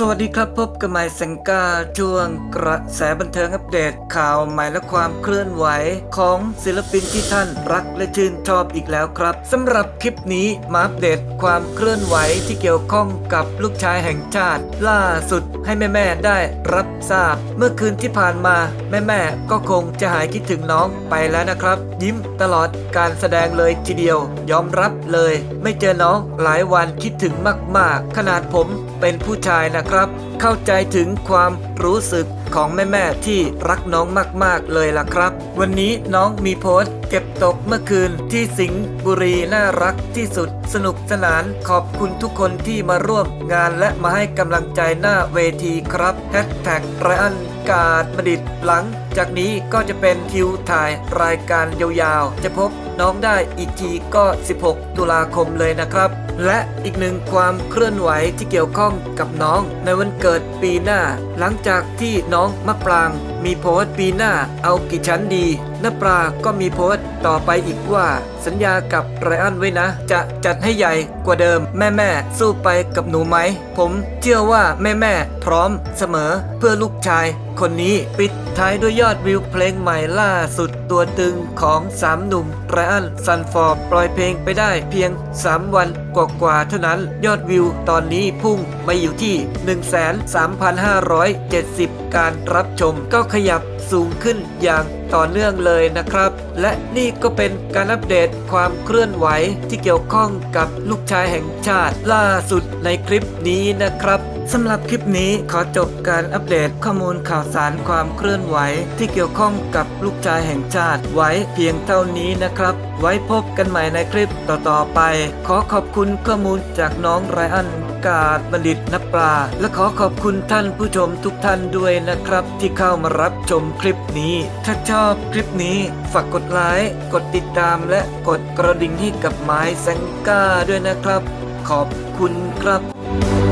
สวัสดีครับพบกับไมค์สังกาช่วงกระแสบันเทิงอัปเดตข่าวใหม่และความเคลื่อนไหวของศิลปินที่ท่านรักและชื่นชอบอีกแล้วครับสำหรับคลิปนี้มาอัปเดตความเคลื่อนไหวที่เกี่ยวข้องกับลูกชายแห่งชาติ ล่าสุดให้แม่ๆได้รับทราบ เมื่อคืนที่ผ่านมาแม่ๆก็คงจะหายคิดถึงน้องไปแล้วนะครับ ยิ้มตลอดการแสดงเลยทีเดียว ยอมรับเลย ไม่เจอน้องหลายวันคิดถึงมาก ๆ ขนาดผมเป็นผู้ชายนะครับ เข้าใจถึงความรู้สึกของแม่ๆที่รักน้องมากๆเลยล่ะครับ วันนี้น้องมีโพสต์เก็บตกเมื่อคืนที่สิงห์บุรีน่ารักที่สุดสนุกสนานขอบคุณทุกคนที่มาร่วมงานและมาให้กำลังใจหน้าเวทีครับแฮชแท็กไรอันกาดมดิดหลัง จากนี้ก็จะเป็นคิวถ่ายรายการยาวๆ จะพบน้องได้อีกทีก็ 16 ตุลาคมเลยนะครับ และอีกหนึ่งความเคลื่อนไหวที่เกี่ยวข้องกับน้องในวันเกิดปีหน้า หลังจากที่น้องมะปรางมีโพสต์ปีหน้าเอากี่ชั้นดีน้าปลาก็มีโพสต์ต่อไปอีกว่า สัญญากับไรอันไว้นะ จะจัดให้ใหญ่กว่าเดิม แม่แม่สู้ไปกับหนูไหม ผมเชื่อว่าแม่แม่พร้อมเสมอเพื่อลูกชายคนนี้ปิดท้ายด้วยยอดวิวเพลงใหม่ล่าสุดตัวตึงของสามหนุ่มไรอันซันฟอร์ปล่อยเพลงไปได้เพียง 3 วันกว่าๆเท่านั้นยอดวิวตอนนี้พุ่งมาอยู่ที่ 13,570การรับชมก็ขยับสูงขึ้นอย่าง ต่อเนื่องเลยนะครับ และนี่ก็เป็นการอัปเดตความเคลื่อนไหวที่เกี่ยวข้องกับลูกชายแห่งชาติล่าสุดในคลิปนี้นะครับสำหรับคลิปนี้ขอจบการอัปเดตข้อมูลข่าวสารความเคลื่อนไหว ที่เกี่ยวข้องกับลูกชายแห่งชาติไว้เพียงเท่านี้นะครับ ไว้พบกันใหม่ในคลิปต่อๆไป ขอขอบคุณข้อมูลจากน้องไรอันกาดบัณฑิตนปลา และขอขอบคุณท่านผู้ชมทุกท่านด้วยนะครับ ที่เข้ามารับชมคลิปนี้ถ้าชอบคลิปนี้ ฝากกดไลค์ กดติดตามและกดกระดิ่งให้กับไม้แซงก้าด้วยนะครับ ขอบคุณครับ